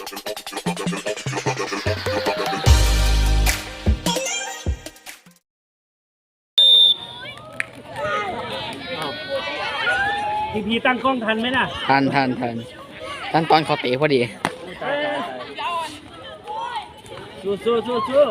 พีพีตั้งกล้องทันไหมน่ะทันทันทันทันตอนเขาเตะพอดี สู้สู้สู้สู้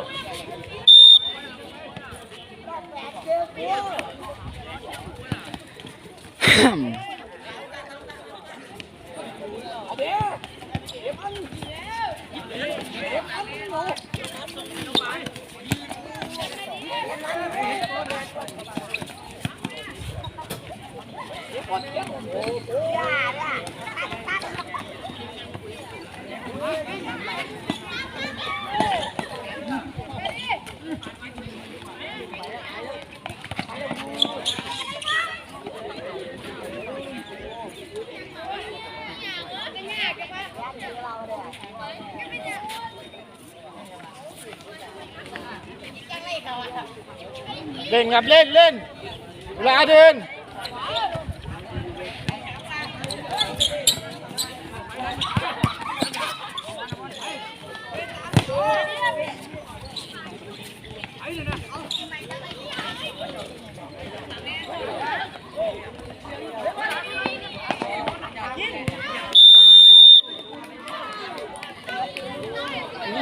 เล่นครับเล่นเล่นเวลาเดิน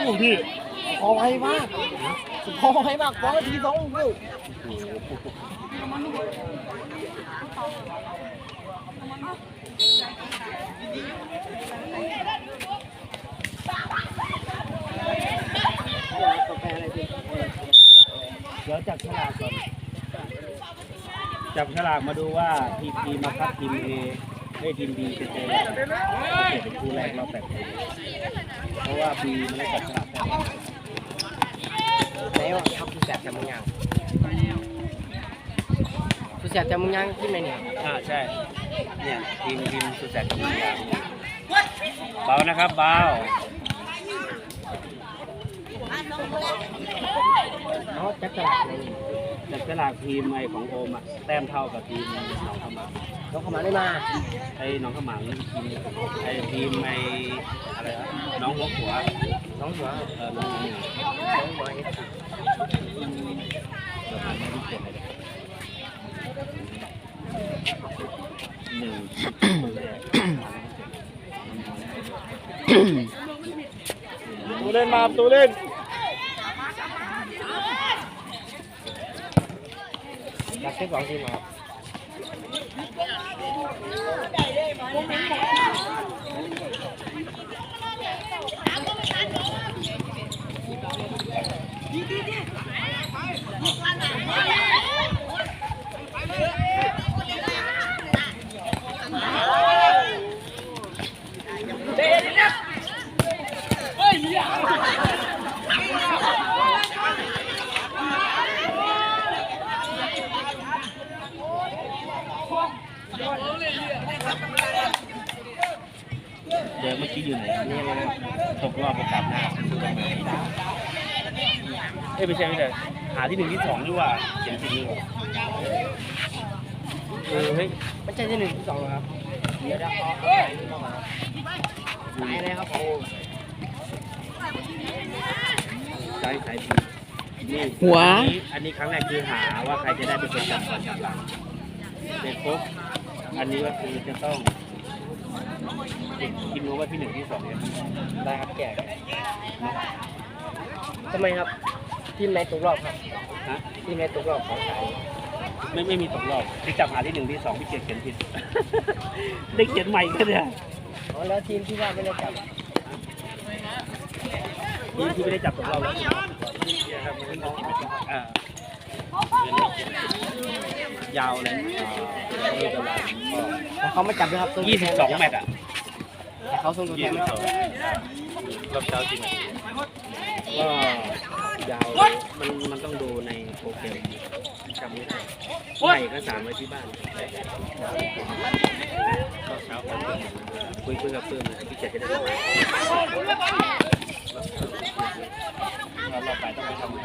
สู้ พี่พอไวมากพอไวมากพอทีสองลูกเดี๋ยวจับฉลากก่อน จับฉลากมาดูว่าทีพีมาคัดทีมเอได้ทีมบีจะเอเป็นคู่แรกเราแปดคน เพราะว่าบีมันได้จับฉลากแพ้แล้วครับคุณแสบจำมึงยังคุณแสบจำมึงยังที่ไหนเนี่ยอ่าใช่เนี่ยทีมทีมสุดแสนทีมยาวเบานะครับเบาเขาจับตลาดเลย จับฉลากทีมไอของโอมอะแต้มเท่ากับทีมหนองขมังเขาเข้ามาได้มา ไอ้หนองขมังทีมไอ้ทีมไออะไรวะน้องหัวขัวน้องหัวเออน้องหัวน้องหัวเอสเดี๋ยวผ่านไม่ได้เขียนเลยหนึ่งคนแรกตูเล่นมาตูเล่น จับแค่สองทีมครับ เดี๋ยวเมื่อกี้อยู่ไหนนี่อะไรนะตกรอบไปกลับหน้าเอ้ยไม่ใช่ไม่ใช่หา ที่หนึ่งที่สองดีกว่าเขียนผิดดีกว่าเออเฮ้ยไม่ใช่ที่หนึ่งที่สองหรอครับเดี๋ยวเดี๋ยวเอาเอาใส่เข้ามาสายเลยครับโอ้สายสายผิดนี่หัวอันนี้อันนี้ครั้งแรกคือหาว่าใครจะได้เป็นคนจับก่อนจับหลังเสร็จปุ๊บอันนี้ก็คือจะต้องคิดรู้ว่าที่หนึ่งที่สองเนี่ยได้ครับแจกทำไมครับ ทีมไหนตกรอบครับฮะทีมไหนตกรอบของสายไม่ไม่มีตกรอบที่จับหาที่หนึ่งที่สองพี่เกียรติเขียนผิด ได้เขียนใหม่ก็เนี่ยอ๋อแล้วทีมที่ว่าไม่ได้จับทีมที่ไม่ได้จับตกรอบแล้วอ่ายาวเลยอ่านี่ก็ลายเขาไม่จับด้วยครับยี่สิบสองแมตช์อะแต่เขาส่งตัวแทยี่นสิบแล้วสองรอบเช้าจริงก็ ยาวเลยมันมันต้องดูในโปรแกรมจำไม่ได้ใส่เอกสารไว้ที่บ้านรอบเช้าคุยคุยกับเพื่อนนะพี่เจจะได้รู้เราเราไปต้องไปทำเเ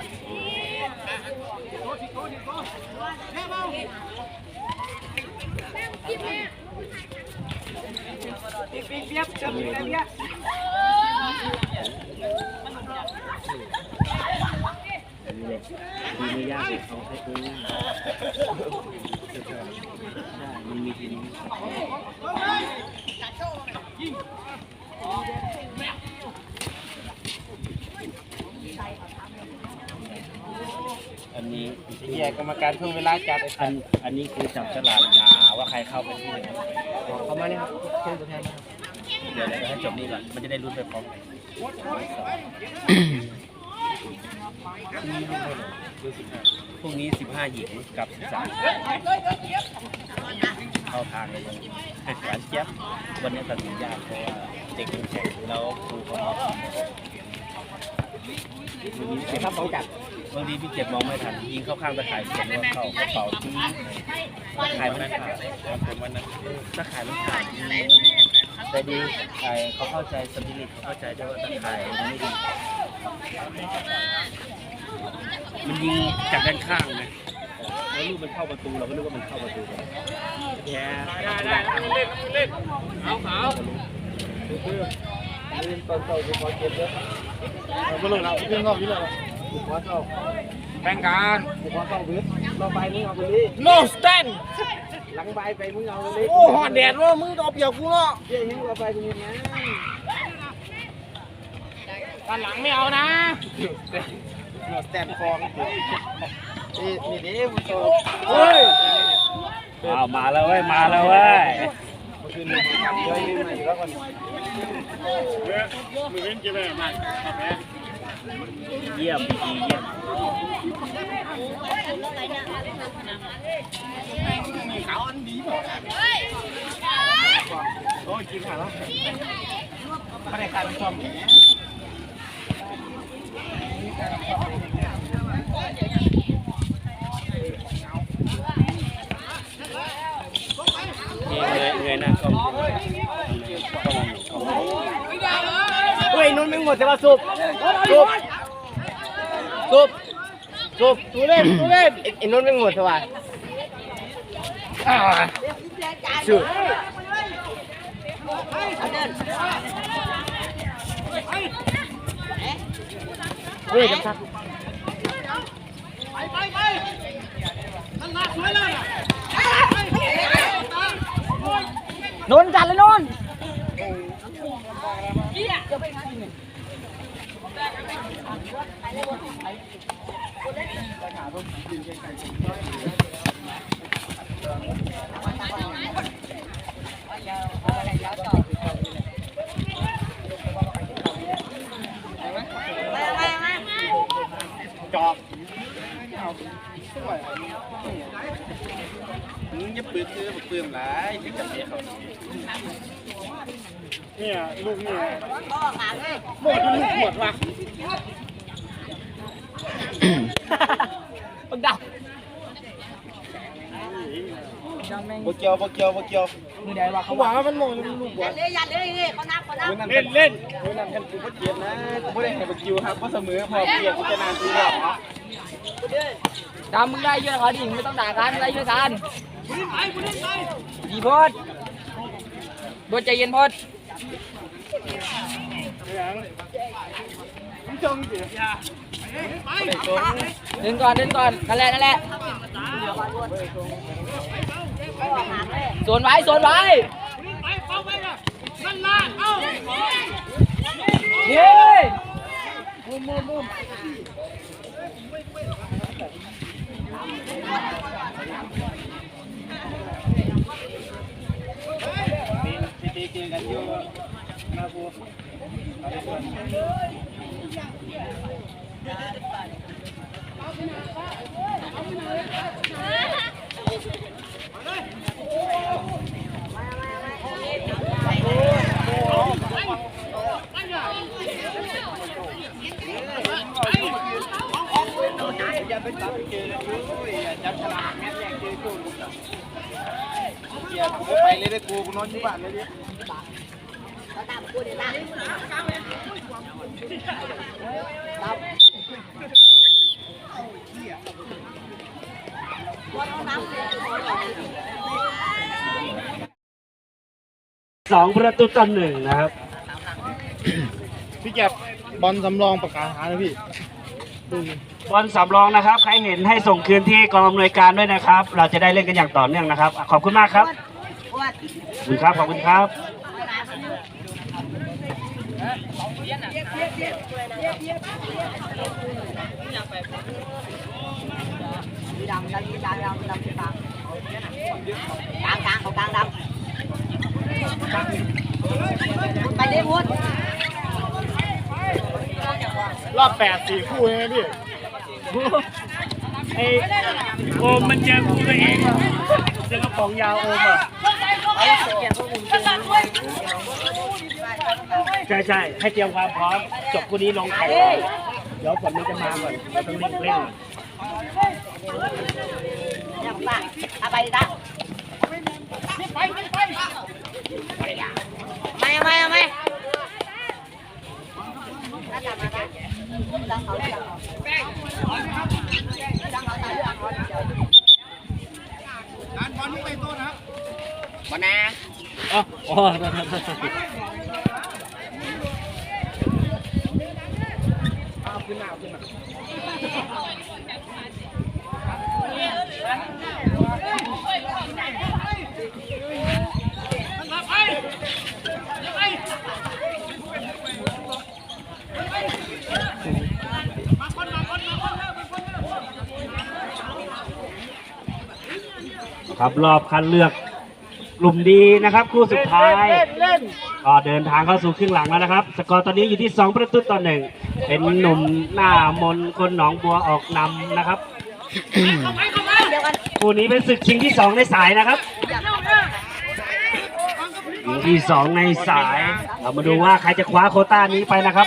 นี่เลยทีไม่ยากเขาให้ตัวง่มันมีทีนี้อันนี้เฮียกรรมการช่วงเวลาจัดอันอันนี้คือจับฉลากหาว่าใครเข้าไปที่ไหนเข้ามาเลยครับเชิญตัวแทนนะเดี๋ยวให้จบนี่ก่อนมันจะได้รู้ไปพร้อมกัน พรุ่งนี้ 15 หญิงกับ 13 เข้าทางเลยยังหวานเจี๊ยบวันนี้ตัดสินยากเพราะว่าเด็กมันแข็งแล้วครูเขาบอกวันนี้เจ็บครับต้องจับบางทีพี่เจ็บมองไม่ทันยิงเข้าข้างตะข่ายเจ็บว่าเข้ากระเป๋าที่ตะข่ายมันขาดผมวันนั้นตะข่ายมันขาด แต่ดีไอ้เขาเข้าใจสปิริตเขาเข้าใจด้วยว่าตะข่ายมันไม่ดีมันยิงจากด้านข้างไงแล้วลูกมันเข้าประตูเราก็นึกว่ามันเข้าประตูแย่ได้ได้เล่นเล่นเอาเอาลืมตอนเช้ากูขอเก็บด้วยกูลงแล้วกูลงนี่เลยกูขอเช้า แบ่งกันกูขอเช้าวิทย์เราไปมึงเอาไปดิ no stand หลังใบไปมึงเอาเลยโอ้หอดแดดว่ามึงเอาเปรียบกูเนาะเจ๊ยังเราไปตรงนี้นะด้านหลังไม่เอานะเราสแตนฟองนี่นี่เด้มึงโตเฮ้ยเอามาแล้วเว้ยมาแล้วเว้ยเมื่อคืนมึงทำเยอะยิ่งมาอยู่แล้วก่อน เยี่ยมดีเยี่ยมโอ้ยกินขาแล้วไม่ได้การชมเงยเงยหน้ากล้องเฮ้ยนุ่นไม่หมดแต่ว่าสุบ สุบสุบสุบตูเล่นตูเล่นไอ้นุ่นไม่หมดแต่ว่าสุบเฮ้ยจังคักนนจัดเลยนน จอกมึงจะปืนคือปืนหลายที่จับเมียเขาเนี่ยลูกเนี่ยหมดลูกหมดว่ะ บักดับบเกียวบเกียวบเกียวมือใดวะเขาบอกว่ามันมองลูกบอลเลยยัดเลยเลยเขานับเขานับเล่นเล่นเล่นกันกูก็เกียดนะกูไม่ได้ให้บเกียวครับก็เสมอพอเกียดกูจะนานทีเดียวดำมึงได้เยอะเขาดิไม่ต้องด่ากันได้เยอะกันดีพดบดใจเย็นพดไอ้ตัวเดินก่อนดินก่อนนั่นแหละนั่นแหละโซนไว้โซนไว้เฮ้ยมุมมุมมุมตีตีกันอยู่นะกูอย่า ไปเลย่าจับฉลากแม่แย่งเกลือกูเกียกูไปเลยได้กูกูนอนที่บ้านเลยดิ สองประตูต่อหนึ่งนะครับ พี่แก็บบอลสำรองประกาศหาเลยพี่บอลสำรองนะครับ ใครเห็นให้ส่งคืนที่กองอำนวยการด้วยนะครับ เราจะได้เล่นกันอย่างต่อเนื่องนะครับ ขอบคุณมากครับปวดขอบคุณครับ ขอบคุณครับเสีดำดำสีดำดำดำสีดำกลางกลางเขากลางดำไปดิมุดรอบแปดสี่คู่ใช่ไหมพี่ไอโอมมันเจอคู่ตัวเองเจอกระป๋องยาวโอมอะใช่ใช่ให้เตรียมความพร้อมจบคู่นี้ลงแข่ เดี๋ยวฝนมันจะมาก่อนต้องรีบเร่งเนี่ยป้าเอาไปดิตาไม่ไม่ไม่ถ้าจับมาได้ดังเขาดังเขาดังเขาตายดังเขาเดี๋ยวมานาอ๋ออ๋อเอา ขึ้นมาเอาขึ้นมาครับรอบคัดเลือกกลุ่มดีนะครับ คู่สุดท้ายก็เดินทางเข้าสู่ครึ่งหลังแล้วนะครับ สกอร์ตอนนี้อยู่ที่ 2 ประตูต่อหนึ่ง เป็นหนุ่มหน้ามนคนหนองบัวออกนำนะครับเดี๋ยวกันคู่นี้เป็นศึกชิงที่2ในสายนะครับชิงที่2ในสาย เรามาดูว่าใครจะคว้าโควต้านี้ไปนะครับ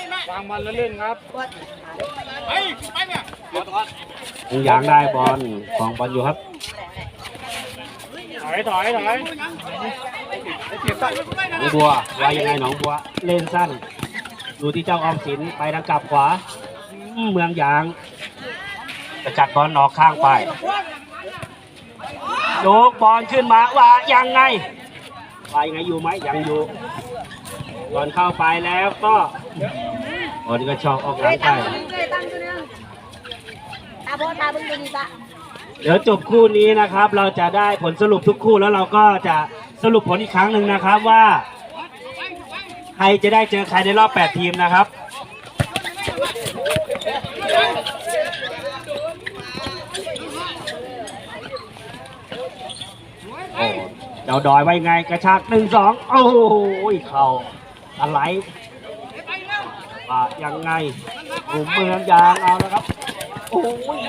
ยังยางได้บอลของบอลอยู่ครับถอยถอยถอยหนองบัวว่ายังไงหนองบัวเล่นสั้น ดูที่เจ้าออมสินไปทางกลับขวาอืมเมืองยางจะจัดบอลออกข้างไปโยกบอลขึ้นมาว่ายังไงว่ายังไงอยู่ไหมยังอยู่บอลเข้าไปแล้วก็บอลก็ชอกออกหลัเฮ้งยไปตั้งตัวนึงเลยตั้งตัวนึงตาโบตาบึ้งตัวนี้ตาเดี๋ยวจบคู่นี้นะครับ เราจะได้ผลสรุปทุกคู่แล้วเราก็จะสรุปผลอีกครั้งหนึ่งนะครับว่า ใครจะได้เจอใครในรอบ 8 ทีมนะครับ โอ้เจ้าดอยไว้ไงกระชากหนึ่งสองโอ้โหเข่าอะไรว่ายังไงกลุ่มเมืองยางเอาแล้วครับ โอ้ย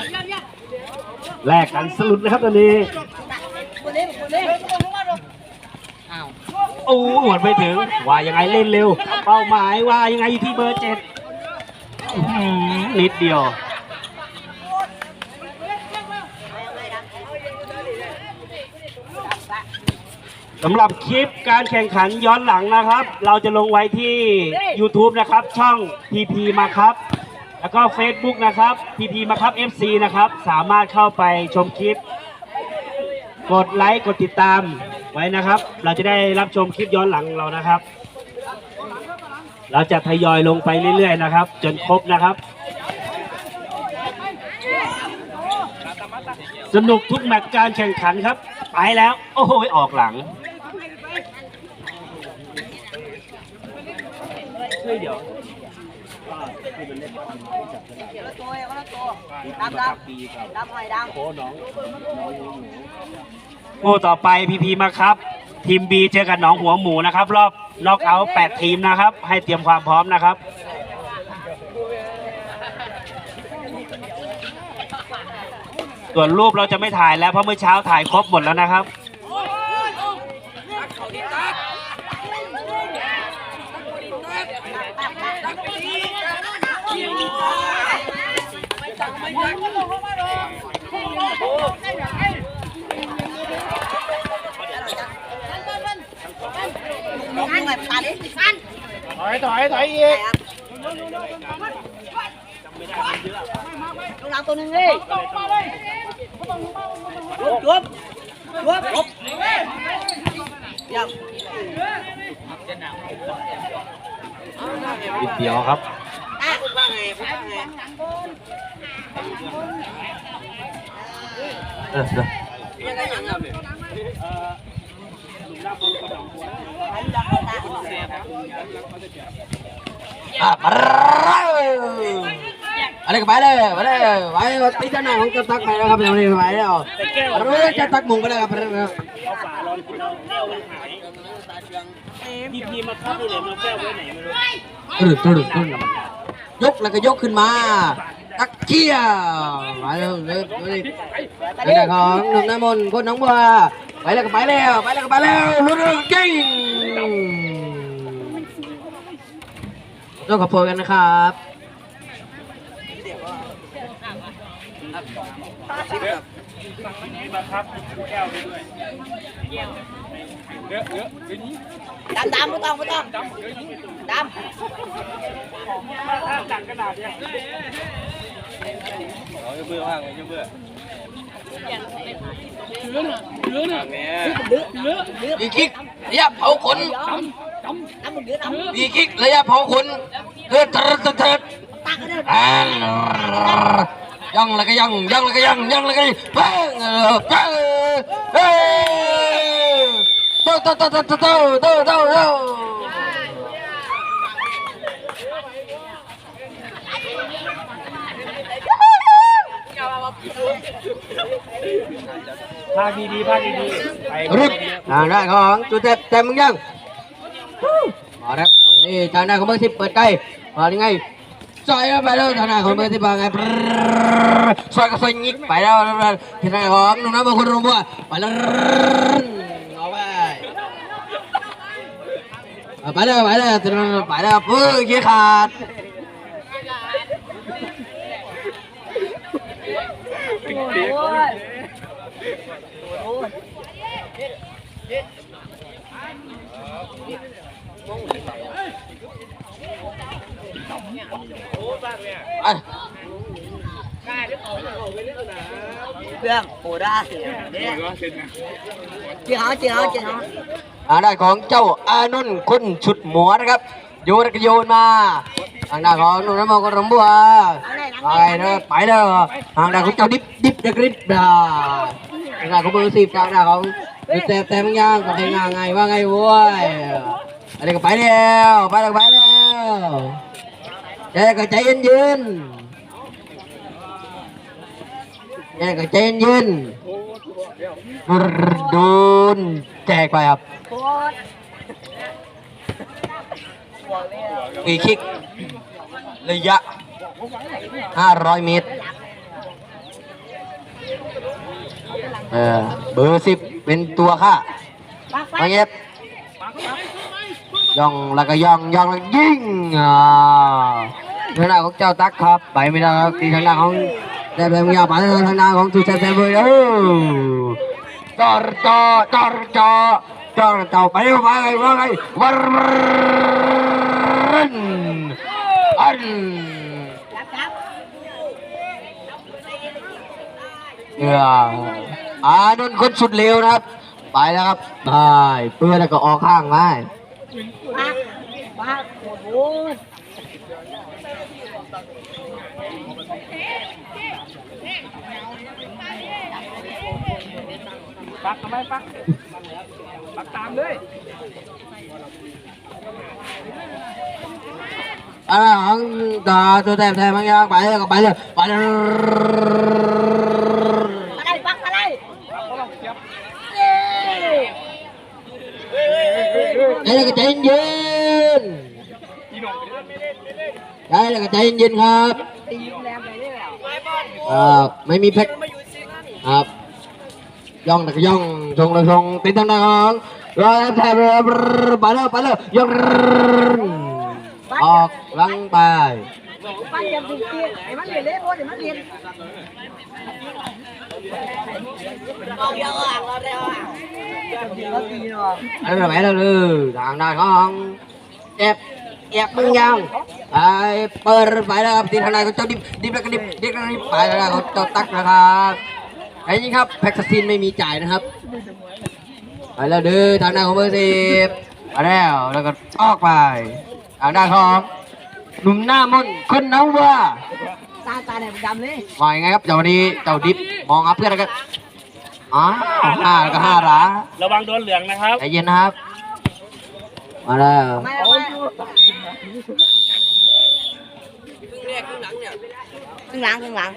แลกกันสลุดเลยครับตอนนี้ ตัวนี้ตัวนี้ โอ้หวนไปถึง ว่ายังไงเล่นเร็ว เป้าหมายว่ายังไงที่เบอร์เจ็ดนิดเดียวสำหรับคลิปการแข่งขันย้อนหลังนะครับ เราจะลงไว้ที่ YouTube นะครับ ช่อง PP มาครับ แล้วก็ Facebook นะครับ PP มาครับ FC นะครับ สามารถเข้าไปชมคลิป กดไลค์ กดติดตาม ไว้นะครับ เราจะได้รับชมคลิปย้อนหลังเรานะครับ เราจะทยอยลงไปเรื่อยๆนะครับ จนครบนะครับ สนุกทุกแมตช์การแข่งขันครับ ไปแล้ว โอ้โหออกหลังเฮ้ยเดี๋ยวเดี๋ยวละตัวเดี๋ยวละตัวดำดำดำหอยดำโอ้น้องโอ้ ต่อไปพีพีมาครับ ทีมบีเจอกับหนองหัวหมูนะครับ รอบน็อกเอาท์8ทีมนะครับ ให้เตรียมความพร้อมนะครับส่วนรูปเราจะไม่ถ่ายแล้วเพราะเมื่อเช้าถ่ายครบหมดแล้วนะครับ น้องหอยตาดิสั้น ถอยถอยถอยอีกลูกหลังตัวนึงเลยจุ๊บจุ๊บจุ๊บจุ๊บยังนิดเดียวครับอะว่าไงว่าไงเออยังไงยังไง อะไรก็ไปเลยไปเลยไปตีจานหน้าของจะตักไปแล้วครับเดี๋ยวนี้ไปแล้วแต่แก้วรู้จะตักมุงไปแล้ครับเอาฝาร้อนกินเอาแก้วมันหายพีพีมาครับนี่เลยมาแก้วไว้ไหนไม่รู้ตื่นตื่นตื่นยกแล้วก็ยกขึ้นมาตักเชี่ยไปเลยเลยเลยไปเลยของหนุ่มน้ำมนต์คนน้องบัวไปแล้วก็ไปแล้วไปแล้วก็ไปแล้วลุ้นจริง ต้องขอโพยกันนะครับตั้วไปด้วยเยอะอะผู้ำดำไม่ต้องไม่ต้องดำดาถ้าจัดขนาดเนี้ยเอาเบื่อว่างเลยเบื่อเลือดเลือดเนี่ยเลือดเลือดอีกอีกเนี่ยเผาขน คิกระยะเผาขนเถิดเถิดเถิดเถิดตักกันเออ่ายังแล้วก็ยังยังแล้วก็ยังยังแล้วก็ยังเพิ่งเออเพิ่งเฮ้ยโตโตโตโตโตโตโตโตโตภาคดีๆภาคดีๆไปรุดทางด้ของจุดเต็มเต็มมึงยัง มาครับนี่ทางด้านของเบอร์สิบเปิดใกล้มายังไงซอยไปแล้วทางด้านของเบอร์สิบมาไงซอยก็ซอยยิกไปแล้วทางด้านของนุ่มน้ำบางคนรุ่มบัวไปแล้วเอาไปไปแล้วไปแล้วไปแล้วปื้อขี้ขาด ไปเพื่อนโอ้ได้เนี่ยจีเขาจีเขาจีเขาทางด้านของเจ้าอานุนคุณชุดหมัวนะครับโยนก็โยนมาทางด้านของนุ่นน้ำมันก็รำบัวไปเด้อไปเด้อทางด้านของเจ้าดิบดิบเด็กริบดาทางด้านของเบอร์สิบทางด้านของแต่แต่มึงยังก็ให้งานไงว่าไงโว้ย อะไรก็ไปแล้วไปแล้วไปแล้วใจก็ใจเย็นเย็นใจก็ใจเย็นโดนแจกไปครับฟรีคิก ระยะ 500 เมตร เออเบอร์สิบเป็นตัวค่ามาเงียบ ย่องแล้วก็ย่องย่องแล้วยิงอ่าทางด้านของเจ้าตั๊กครับไปไม่ได้ครับทีทางด้านของแต่แบบยาวไปทางด้านของทูเซนเซเบอร์เออจอดจอจอดจอจอดจอไปว่าไงว่าไงวันอันเอออานนท์คนสุดเร็วนะครับ ไปแล้วครับไปเพื่อนแล้วก็ออกข้างไว้ bác ba của bố bắt nó mới bắt bắt tam đi à đó tôi thèm thèm anh em bảy bảy bảy ได้แล้วก็ใจเย็นได้แล้วก็ใจเย็นครับตีแรงไปเรื่อยอ่าไม่มีแพ็คครับ ย่องตะกย่องชงตะชงติดทางด้านของรอแทบไปเลยไปเลยย่องออกลังไปเรียนเล่โอ้เดี๋ยวมันเรียนเอาเยอะอะเอาเร็วอะ đó là mẹ đâu ừ thằng này con đẹp đẹp bưng nhau ai per phải là thì thằng này có cho đi đi ra cái đi đi ra đi phải là có ตั๊ tắt ra ha ไอ้นี่ครับแพ็กซินไม่มีจ่ายนะครับไปแล้วด้อทางหน้าของเบอร์สิบมาแล้วแล้วก็ออกไปทางหน้าของหนุ่มหน้ามนคนน้าว่าตาตาแดงดำเลยว่ายังไงครับเจ้าวันนี้เจ้าดิบมองอัพเพื่อนนะครัน อ๋อห้าแล้วก็ห้าหราระวังโดนเหลืองนะครับใจเย็นนะครับ มาแล้วไม่ไม่ข้างหลังข้างหลัง